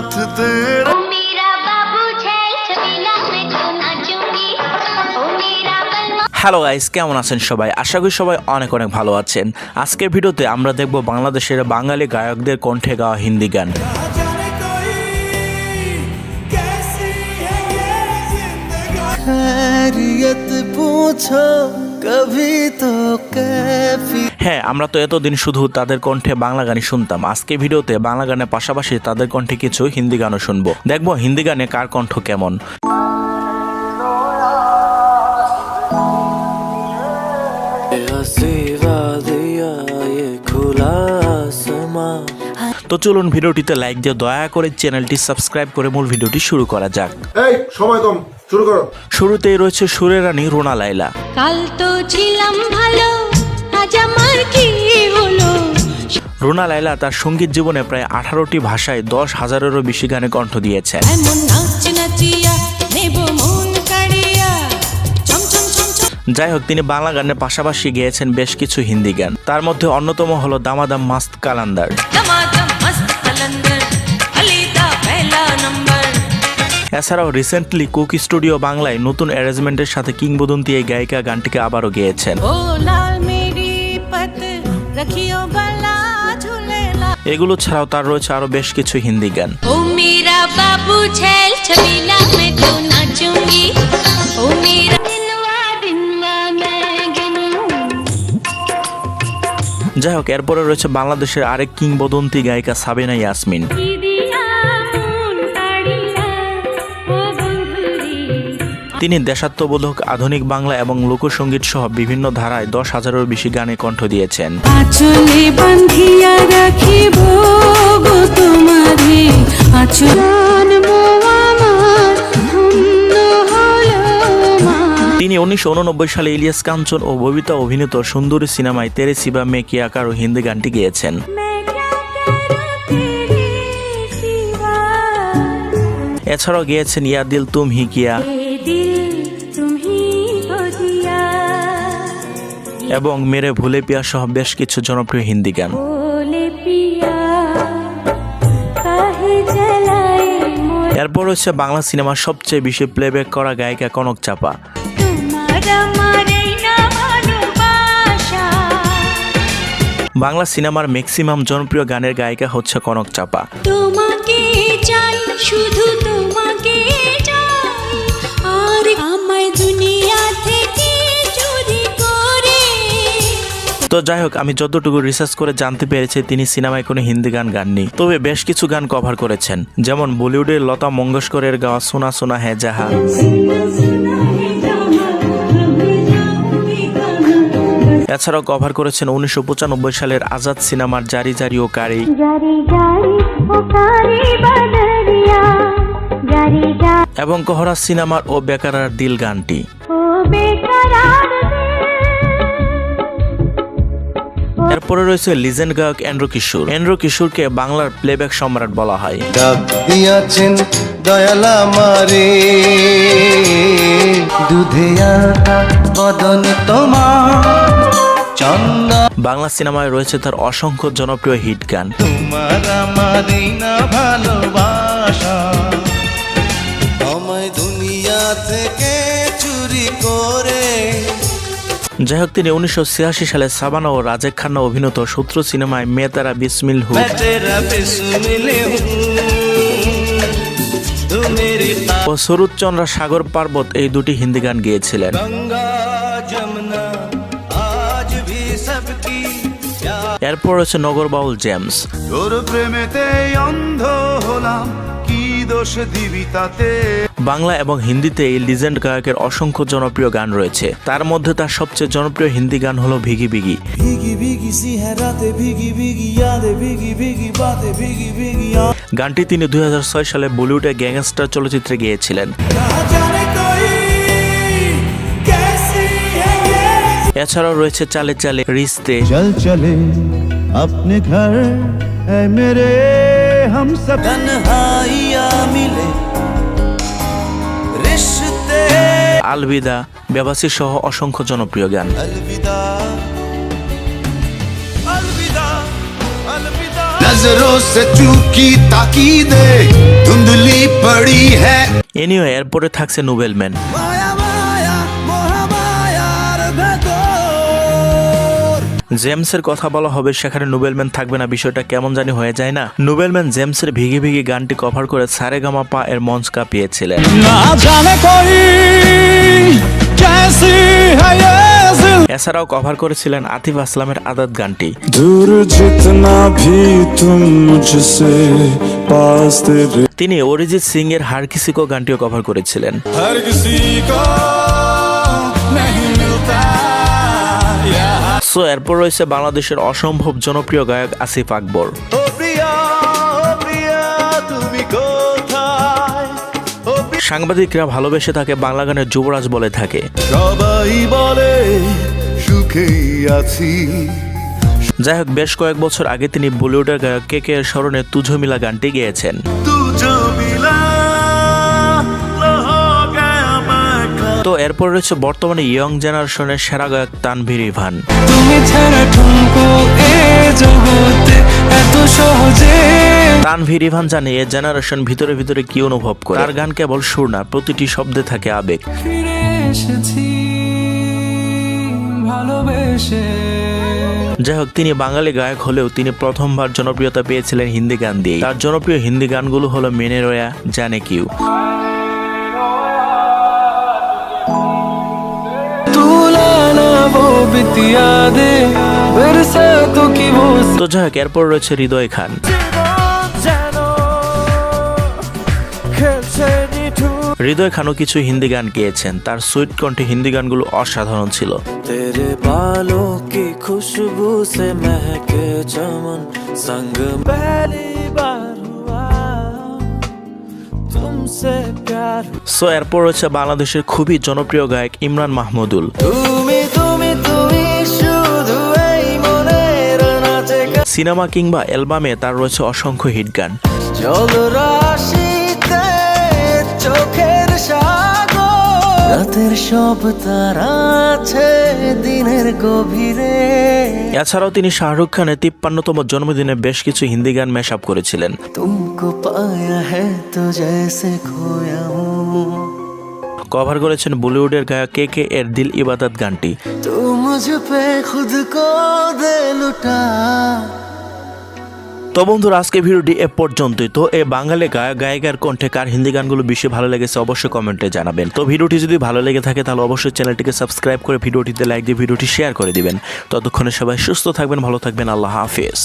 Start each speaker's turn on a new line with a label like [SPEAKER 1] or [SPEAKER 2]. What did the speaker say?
[SPEAKER 1] साथ तेरा
[SPEAKER 2] ओ मेरा बाबू छैल छबीला मैं तो नाचूंगी ओ मेरा बलमा
[SPEAKER 3] হ্যালো গাইস কেমন আছেন সবাই আশা করি সবাই অনেক অনেক ভালো আছেন আজকের ভিডিওতে আমরা দেখব বাংলাদেশের বাঙালি গায়কদের কণ্ঠে গাওয়া হিন্দি গান
[SPEAKER 1] खैरियत पूछो कभी तो कैफी
[SPEAKER 3] হ্যাঁ আমরা তো এতদিন শুধু তাদের কণ্ঠে বাংলা গানই শুনতাম। আজকে ভিডিওতে বাংলা গানের পাশাপাশি তাদের কণ্ঠে কিছু হিন্দি গানও শুনব। দেখব হিন্দি গানে কার কণ্ঠ কেমন। তো চলুন ভিডিওটিতে লাইক দিয়ে দয়া করে চ্যানেলটি সাবস্ক্রাইব করে মূল ভিডিওটি শুরু করা যাক।
[SPEAKER 4] এই সময় কম শুরু করো।
[SPEAKER 3] শুরুতেই রয়েছে সুরের রানী রোনা লাইলা
[SPEAKER 2] কাল তো ছিলাম ভালো আজ আমার কি হলো?
[SPEAKER 3] রোনা লাইলা তার সংগীত জীবনে প্রায় আঠারোটি ভাষায় দশ হাজারেরও বেশি গানে কণ্ঠ দিয়েছেন যাই হোক তিনি বাংলা গানের পাশাপাশি গেয়েছেন বেশ কিছু হিন্দি গান। তার মধ্যে অন্যতম হলো দামাদাম মাস্ত কালান্দার। এছাড়াও রিসেন্টলি কুক স্টুডিও বাংলায় নতুন অ্যারেঞ্জমেন্টের সাথে কিংবদন্তি এই গায়িকা গানটিকে আবারও গেয়েছেন। এগুলো ছাড়াও তার রয়েছে আরও বেশ কিছু হিন্দি গান।
[SPEAKER 2] বাবু
[SPEAKER 3] যাই হোক এরপরে রয়েছে বাংলাদেশের আরেক কিংবদন্তি গায়িকা সাবিনা ইয়াসমিন।
[SPEAKER 2] মন
[SPEAKER 3] তিনি দেশাত্মবোধক আধুনিক বাংলা এবং লোকসঙ্গীত সহ বিভিন্ন ধারায় দশ হাজারেরও বেশি গানে কণ্ঠ দিয়েছেন।
[SPEAKER 5] আঁচলে বান্ধিয়া রাখিব আঁচল
[SPEAKER 3] উনিশশো সালে ইলিয়াস কাঞ্চন ও ববিতা অভিনীত সুন্দরী সিনেমায় তেরে সিবা মেকি আকারও হিন্দি গানটি গিয়েছেন। এছাড়াও গিয়েছেন ইয়া দিল তুম হি কিয়া। এবং মেরে ভুলে পিয়া সহ বেশ কিছু জনপ্রিয় হিন্দি গান। এরপর হচ্ছে বাংলা সিনেমার সবচেয়ে বেশি প্লেব্যাক করা গায়িকা কনক চাপা। বাংলা সিনেমার ম্যাক্সিমাম জনপ্রিয় গানের গায়িকা হচ্ছে কনক চাপা।
[SPEAKER 2] তোমাকে চাই শুধু তোমাকে চাই।
[SPEAKER 5] আর আমায় দুনিয়া থেকে চুরি করে।
[SPEAKER 3] তো যাই হোক আমি যতটুকু রিসার্চ করে জানতে পেরেছি তিনি সিনেমায় কোনো হিন্দি গান গাননি। তবে বেশ কিছু গান কভার করেছেন। যেমন বলিউডের লতা মঙ্গেশকরের গাওয়া সোনা সোনা হ্যাঁ জাহা এছাড়াও কভার করেছেন উনিশশো পঁচানব্বই সালের আজাদ সিনেমার জারি জারি ও কারি। এবং কহরা সিনেমার ও বেকারার দিল গানটি।
[SPEAKER 2] ও বেকরার দিল।
[SPEAKER 3] এরপরে রয়েছে লিজেন্ড গায়ক এন্ড্রু কিশোর। এন্ড্রু কিশোরকে বাংলার প্লেব্যাক সম্রাট বলা হয়।
[SPEAKER 1] ডাক দিয়াছেন দয়ালা মারে দুধে বদন তোমার।
[SPEAKER 3] বাংলা সিনেমায় রয়েছে তার অসংখ্য জনপ্রিয় হিট গান। যাই হোক তিনি উনিশশো ছিয়াশি সালে সাবানা ও রাজেক খান্না অভিনীত সূত্র সিনেমায় মেতারা বিসমিল হু। ও সরুৎচন্দ্রা সাগর পার্বত এই দুটি হিন্দি গান গেয়েছিলেন। এরপর রয়েছে নগর বাউল জেমস
[SPEAKER 6] তাতে?
[SPEAKER 3] বাংলা এবং হিন্দিতে এই লিজেন্ড গায়কের অসংখ্য জনপ্রিয় গান রয়েছে। তার মধ্যে তার সবচেয়ে জনপ্রিয় হিন্দি গান হলো ভিগি ভিগি।
[SPEAKER 7] ভিগি ভিগি ভিগি ভিগি ভিগি ভিগি ভিগি
[SPEAKER 3] গানটি তিনি দুই হাজার ছয় সালে বলিউডে গ্যাংস্টার চলচ্চিত্রে গিয়েছিলেন। এছাড়াও রয়েছে চালে চালে রিস্তে
[SPEAKER 6] चल चले अपने घर है मेरे हम सब
[SPEAKER 1] तन्हाइया मिले रिश्ते
[SPEAKER 3] আলবিদা বেবাসি সহ অসংখ্য জনপ্রিয় গান
[SPEAKER 1] अलविदा अलविदा अलविदा नजरों से चूकी ताकीदे धुंधली पड़ी है
[SPEAKER 3] এনিও এরপরে থাকছে নোবেলম্যান
[SPEAKER 7] মায়া
[SPEAKER 3] জেমসের কথা বলা হবে সেখানে নোবেলম্যান থাকবে না বিষয়টা কেমন জানি হয়ে যায় না। নোবেলম্যান জেমসের ভিগি ভিগি গানটি কভার করে সারেগামা পা এর মঞ্চ কাঁপিয়েছিলেন। এছাড়াও কভার করেছিলেন আতিফ আসলামের আদাত গানটি। তিনি অরিজিৎ সিং এর হারকিসিকো গানটিও কভার করেছিলেন। সো এরপর রয়েছে বাংলাদেশের অসম্ভব জনপ্রিয় গায়ক আসিফ আকবর। সাংবাদিকরা ভালোবেসে তাকে বাংলা গানের যুবরাজ বলে থাকে।
[SPEAKER 7] সবাই বলে সুখেই আছি।
[SPEAKER 3] যাই হোক বেশ কয়েক বছর আগে তিনি বলিউডের গায়ক কে কে এর স্মরণে তুঝো মিলা গানটি গেয়েছেন।
[SPEAKER 7] তো
[SPEAKER 3] এরপর রয়েছে বর্তমানে ইয়ং জেনারেশনের সেরা গায়ক তানভীর ইভান।
[SPEAKER 7] তুমি ছাড়া ঠুমকো এ জগতে এত সহজে।
[SPEAKER 3] তানভীর ইভান জানে এ জেনারেশন ভিতরে ভিতরে কি অনুভব করে। তার গান কেবল সুর না প্রতিটি শব্দে থাকে আবেগ।
[SPEAKER 7] ফিরে এসেছি ভালোবেসে।
[SPEAKER 3] যাই হোক তিনি বাঙালি গায়ক হলেও তিনি প্রথমবার জনপ্রিয়তা পেয়েছিলেন হিন্দি গান দিয়ে তার জনপ্রিয় হিন্দি গানগুলো হলো মেনে রয়া জানে কিউ। তো যাক এরপর রয়েছে হৃদয় খান হৃদয় খানও কিছু হিন্দি গান গেয়েছেন। তার সুইট কণ্ঠে হিন্দি গানগুলো অসাধারণ ছিল। সো এরপর রয়েছে বাংলাদেশের খুবই জনপ্রিয় গায়ক ইমরান মাহমুদুল। সিনেমা কিংবা অ্যালবামে তার রয়েছে অসংখ্য হিট গান।
[SPEAKER 8] চোখের রাতের সব তারা আছে দিনের গভীরে।
[SPEAKER 3] এছাড়াও তিনি শাহরুখ খানের তিপ্পান্নতম জন্মদিনে বেশ কিছু হিন্দি গান মেশ আপ করেছিলেন।
[SPEAKER 8] তুমি পায়া হ্যাঁ তো জেসে খোয়া
[SPEAKER 3] কভার করেছেন বলিউডের গায়ক কে কে এর দিল ইবাদত গানটি। তো বন্ধুরা আজকে ভিডিওটি এ পর্যন্তই। তো এ বাঙালি গায়ক গায়িকার কণ্ঠে কার হিন্দি গানগুলো বেশি ভালো লেগেছে অবশ্যই কমেন্টে জানাবেন। তো ভিডিওটি যদি ভালো লেগে থাকে তাহলে অবশ্যই চ্যানেলটিকে সাবস্ক্রাইব করে ভিডিওটিতে লাইক দিয়ে ভিডিওটি শেয়ার করে দিবেন। ততক্ষণে সবাই সুস্থ থাকবেন ভালো থাকবেন আল্লাহ হাফিজ।